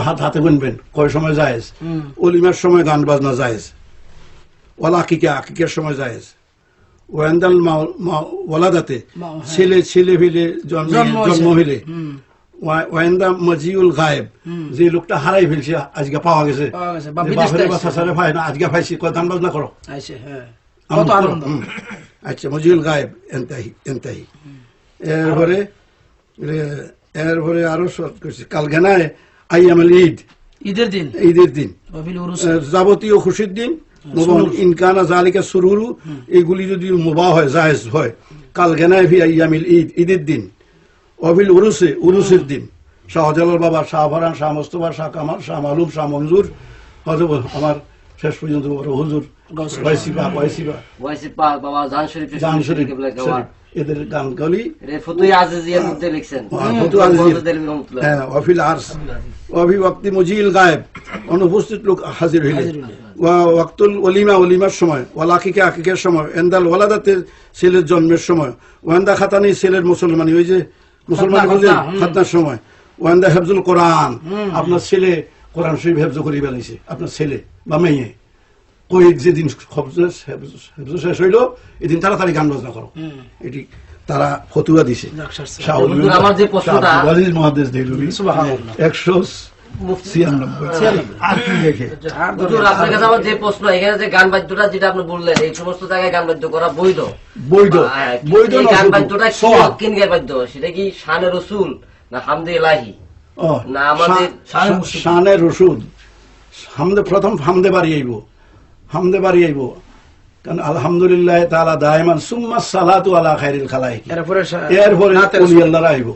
হাত হাতে গুনবেন কয় সময় জায়েজ? অলিমার সময় গান বাজনা জায়েজ। ওলা আকিকা আকিকের সময় জায়েজ। ওয়ান্দাল মা- হ্যাঁ। ছেলে ছেলে ফেলে জন্ম জন্ম হইলে। ওয়ান্দা মজিউল গায়েব। যে লোকটা হারাই ফেলছে আজকে পাওয়া গেছে। ভাই না আজকে পাইছি কয় গান বাজনা করো? হ্যাঁ। আচ্ছা মজিউল গায়েব এনতাহি এনতাহি। এরপরে এরপরে আরও শর্ট করছি। কাল গেনায় আইয়ামাল ঈদ। ঈদের দিন? ঈদের দিন। যাবতীয় খুশির দিন। ইনকানা জালিকা সুরুরু। এগুলি যদি মুবাহ হয় জায়েজ হয় কাল গেনায় আইয়ামিল ঈদ ঈদের দিন। অবিল উরুসে উরুসের দিন। শাহজালাল বাবা শাহ ফরান শাহ মোস্তফা শাহ কামাল শাহ মালুম শাহ মঞ্জুর। হয়তো আমার শেষ পর্যন্ত হুজুর। গৌসে ওয়াইসিবা ওয়াইসিবা ওয়াইসি পাক। বাবা জান শরীফ গাওয়া শরীফ, এদের গানগুলি হ্যাঁ, হ্যাঁ মজিল গায়েব। অনুপস্থিত লোক হাজির হইলে ওয়াক্তুল সময়। আকিকের সময়। এন্দাল ওয়ালাদাতে ছেলের জন্মের সময়। ওয়ান্দা খাতানি ছেলের মুসলমানি। ওই যে মুসলমান হুম। খাতনার সময়। ওয়ান্দা হেফজুল কোরআন। আপনার ছেলে কোরআন শরীফ হেফজ করি বেলাইছে আপনার ছেলে বা মেয়ে। কয়েক যেদিন শেষ হইল এদিন তাড়াতাড়ি গান বাজনা করো এটি তারা ফতুয়া দিছে একশো ছিয়ানব্বই আর কি লেখে আর হুজুর আপনার কাছে আমার যে প্রশ্ন এখানে যে গান বাদ্যটা যেটা আপনি বললেন এই সমস্ত জায়গায় গান বাদ্য করা বৈধ বৈধ হ্যাঁ, বৈধ গান বাদ্যটা কিন গান বাদ্য সেটা কি শানে রসুল না হামদে এলাহি না, আমাদের- হামদে প্রথম হামদে বাড়ি আইব হামদে বাড়ি আইব। কারণ আলহামদুলিল্লাহ তাহলে দায়মান সুম্মা সালাতু আলা খাইরিল খালাই এরপরে এরপরে আল্লাহরা আইব।